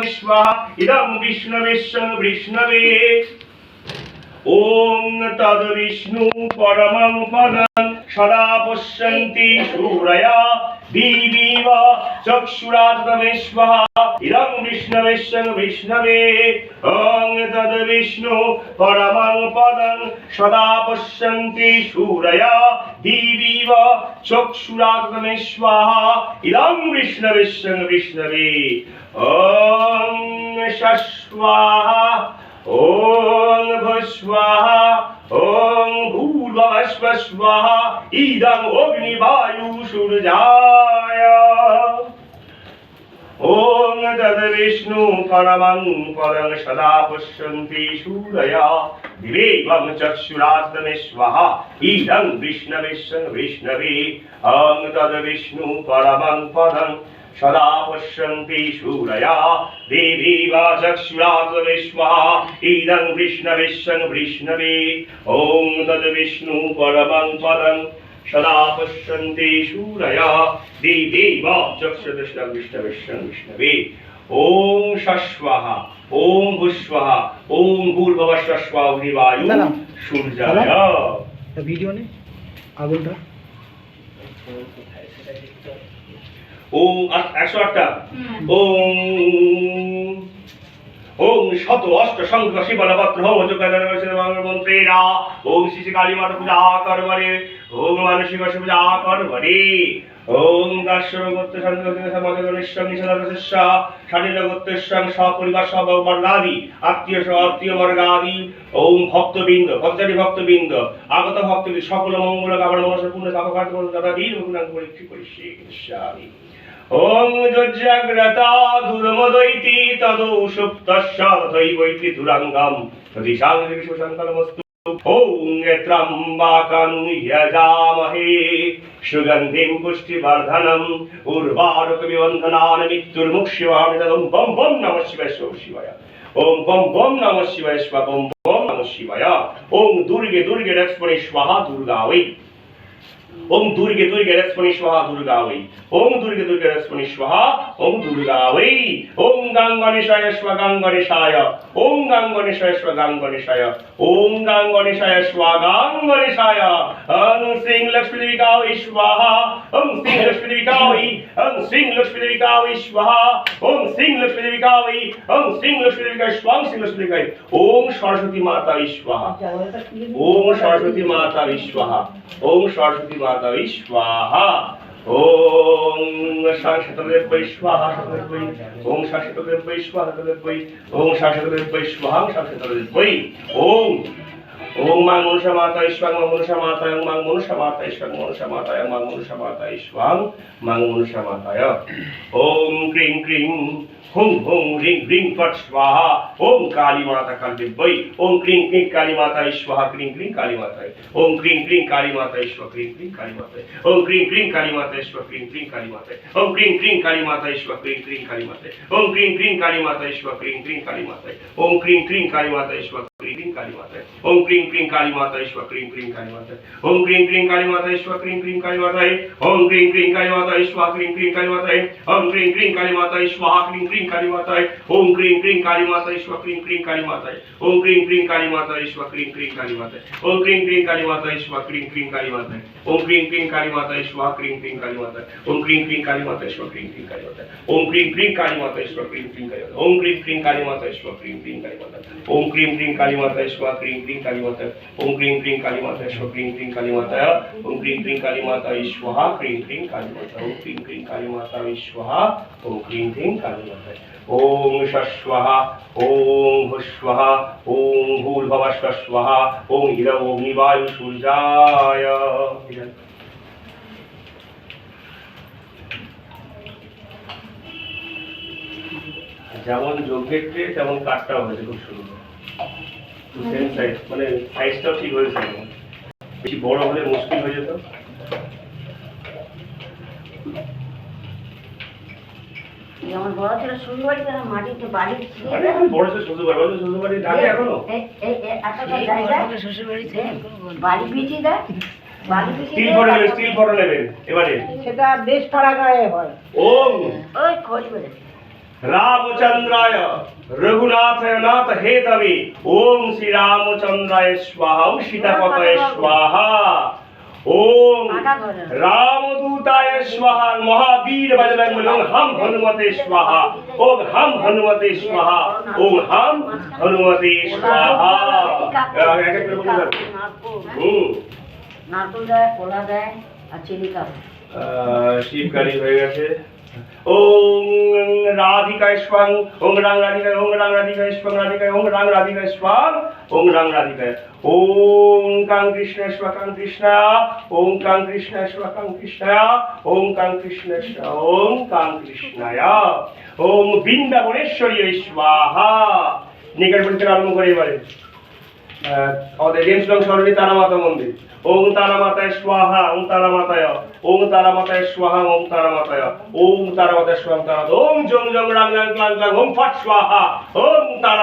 स्वाहा इदं विष्णवेश्वं विष्णवे ওং তদ বিষ্ণু পরমং পদং, সদা পশ্যন্তি সুরয়া দিবিব চক্ষুরাতমেশ্বহ ইদং বিষ্ণবেশ্বং বিষ্ণবে। ওং তদ বিষ্ণু পরমং পদং, সদা পশ্যন্তি সুরয়া দিবিব চক্ষুরাতমেশ্বহ ইদং বিষ্ণবেশ্বং বিষ্ণবে। ওং भस्वाहा ॐ भूर्भस्व स्वाहा इदम् अग्निवायुसूर्याय ॐ तद्विष्णु परमं पदं सदा पश्यन्ति सूरया दिवेवं चक्षुरात्मे स्वाहा इदं विष्णवेश्वं विष्णवे ॐ तद्विष्णु परमं पदं सदा पश्यन्ति सूरया देवी वा चक्षुरात्मे स्वाहा इदं विष्णवेश्वं विष्णवे ॐ तद्विष्णु परमं पदं सदा पश्यन्ति शूरया देवी वा चक्षुदृष्टं विष्णविष्णं विष्णवे ॐ शश्वः ॐ भुस्वः ॐ भूर्भवश्वस्वाग्निवायु দাঁড়াও। সূর্যায় তা ভিডিও নেই আগুনটা ওম একশো আটটা। ওম ওম শত অষ্ট হোম মন্ত্রেরা। ওম শ্রী কালী মাতা পূজা করবরে ওম মানসিক পূজা করবরে ওম গোত্র সপরিবার সব বর্ণাদি আত্মীয় সহ আত্মীয় বর্গাদি। ওম ভক্তবৃন্দ ভক্তাদি ভক্তবৃন্দ আগত ভক্তবৃন্দ সকল মঙ্গল কামনা মনসা পূর্ণ দাদা বীর পরীক্ষি ওং যজ্জাগ্রতা দুর্মদৈতি তদৌ সুপ্তস্য তথৈবৈতি দুরাঙ্গম বিশ্বসংকলমস্তু ওং ত্রম্বাকং যজামহে সুগন্ধিম পুষ্টিবর্ধনম। উর্বারকবিবন্ধনান মৃত্যুর্মুক্ষিবামি তদং বম বম নমঃ শিবায় শিব শিবায়। ওম বম বম নমঃ শিবায় শিবা বম বম নমঃ শিবায়। ওং দুর্গে দুর্গে লক্ষ্মণী স্বাহা দুর্গা ওই ওম দুর্গে দুর্গে রশ্মনি স্বাহা দুর্গা ওই। ওম দুর্গে দুর্গে রশ্মনি স্বাহা, ওম দুর্গা ওই। ওম গাং গণেশায় স্বা গাং গণেশায় ওম গাং গণেশায় স্বা গাং গণেশায় ওম গাং গণেশায় স্বা গাং গণেশায় ওম শ্রীং লক্ষ্মী দেবিকা ওই স্বাহা ওম শ্রীং লক্ষ্মী দেবিকা ওই ওম শ্রীং লক্ষ্মী দেবিকা ওই স্বাহা ওম শ্রীং লক্ষ্মী দেবিকা ওই ওম শ্রীং লক্ষ্মী দেবিকা স্বাং শ্রীং লক্ষ্মী দেবিকা ওম সরস্বতী মাতা স্বাহা, ওম সরস্বতী মাতা বিশ্বহা ওম সরস্বতী মাতা বিশ্বহা ওম শাশ্বতদেব বৈশ্বাহা শতদেব বৈ ওম স্বাহা বৈশ্বাহা শতদেব বৈ ওম শাশ্বতদেব। বৈশ্বাহা ওম মা মনুষা মাতা ঈশ্বর মা মনুষা মাতা মা মনুষা মাতা ঈশ্বর মনুষা মাতা মা মনুষা মাতা ঈশ্বর মা মনুষা মাতায় ওম ক্রিং ক্রিং হুম হুম রিং রিং ফট স্বাহা ওম কালী মাতা কালী বৈ ওম ক্রিং ক্রিং কালী মাতা স্বাহা ক্রিং ক্রিং কালী মাতায় ওম ক্রিং ক্রিং কালী মাতা স্বাহা ক্রিং ক্রিং কালী মাতায় ওম ক্রিং ক্রিং কালী মাতা স্বাহা ক্রিং ক্রিং কালী মাতায় ওম ক্রিং ক্রিং কালী মাতা স্বাহা ক্রিং ক্রিং কালী মাতায় ওম ক্রিং ক্রিং কালী মাতা স্বাহা ক্রিং ক্রিং কালী মাতায় ওম ক্রিং ক্রিং কালী মাতা স্বাহা ক্রিং ক্রিং কালী মাতায় ওম ক্রিং ক্রিং কালী মাতা স্বাহা ক্রিং ক্রিং কালী মাতায় ওম ক্রিং ক্রিং কালী মাতা স্বাহা ক্রিং ক্রিং কালী মাতায় ওম ক্রিং ক্রিং কালী মাতা স্বাহা ক্রিং ক্রিং কালী মাতায় ওম ক্রিং ক্রিং কালী মাতা স্বাহা ক্রিং ক্রিং কালী মাতায় ওম ক্রিং ক্রিং কালী মাতা স্বাহা ক্রিং ক্রিং কালী মাতায় ওম ক্রিং ক্রিং কালী মাতা স্বাহা ক্রিং ক্রিং কালী মাতায় ওম ক্রিং ক্রিং কালী মাতা স্বাহা ক্রিং ক্রিং কালী মাতায় ওম ক্রিং ক্রিং কালী মাতা স্বাহা ক্রিং ক্রিং কালী মাতায় ওম ক্রিং ক্রিং কালী মাতা স্বাহা ক্রিং ক্রিং কালী মাতায় ওম ক্রিং ক্রিং কালী মাতা স্বাহা ক্রিং ক্রিং কালী মাতায় ওম ক্রিং ক্রিং কালী মাতা স্বাহা ক্রিং ক্রিং কালী মাতায় ওম ক্রিং ক্রিং স্বাহা ক্রিং ক্রিং কালী মাতায় ওম ক্রিং ক্রিং কালী মাতা স্বাহা ক্রিং ক্রিং কালী মাতায় ওম ক্রিং ক্রিং কালী মাতা স্বাহা ক্রিং ক্রিং কালী মাতায় ওম ক্রিং ক্রিং কালী মাতা স্বাহা ওম ক্রিং ক্রিং কালী মাতায় ওম শস্বহ ওম ভুস্বহ ওম ভূর্ভবস্ব স্বহ ওম ইদম অগ্নিবায়ু সূর্যায় যেমন যোগক্ষেত্রে তেমন কাঠটাও হয়েছে, খুব সুন্দর। সেম সাইজ মানে সাইজটাও ঠিক হয়েছে। বেশি বড় হলে মুশকিল হয়ে যেত। যেমন বড় ছিল শ্বশুর বাড়ি তারা মাটিতে বাড়ি ছিল। এখন বড় সে শ্বশুর বাড়ি বড় শ্বশুর বাড়ি থাকে এখনও? এই- এই- এই এতটা জায়গা শ্বশুর বাড়িতে বাড়ি পিছিয়ে দেয় স্টিল দেয়, স্টিল ফটো নেবেন এবারে। সেটা দেশ পাড়া গায়ে হয়। ওই খোঁজ করে। রামচন্দ্রায় রঘুনাথায় নাথ হেতবে ওম শ্রী রামচন্দ্রায় স্বাহা সীতাপতয়ে স্বাহা। ওম রামদূতায় স্বাহা মহাবীর বজরঙ্গ ওম হাম হনুমতে স্বাহা ওম হাম হনুমতে স্বাহা ওম হাম হনুমতে স্বাহা। নারকোল, হুম। দেয় কলা দেয় আর চিনি কাপ আহ, শিবকালী হয়ে গেছে। ওম রাধিকায় স্বং, ওং রাং রাধিকায়, ওং রাং রাধিকায় স্বং, রাধিকায়, ওং রাং রাধিকায় স্বং, ওং রাং রাধিকায়। ওং কাং কৃষ্ণ স্বা কাং কৃষ্ণ ওং কাং কৃষ্ণ স্বা কাং কৃষ্ণ ওং কাং কৃষ্ণ ওং কাং কৃষ্ণায়। ওং বৃন্দাবনেশ্বরী স্বাহা। নিকটবর্তী আরম্ভ করে এবারে। আমাদের সরণী তারা মাতা মন্দির। ওম তারা মাতায় স্বাহা ওম তারা মাতায় ওম তারা মাতায় স্বাহা ওম তারা মাতায় ওম তারা মাতায় স্বাহা তারা ওম জং জং রাং রাং ক্লাং ক্লাং, ওম ফট স্বাহা, ওম তারা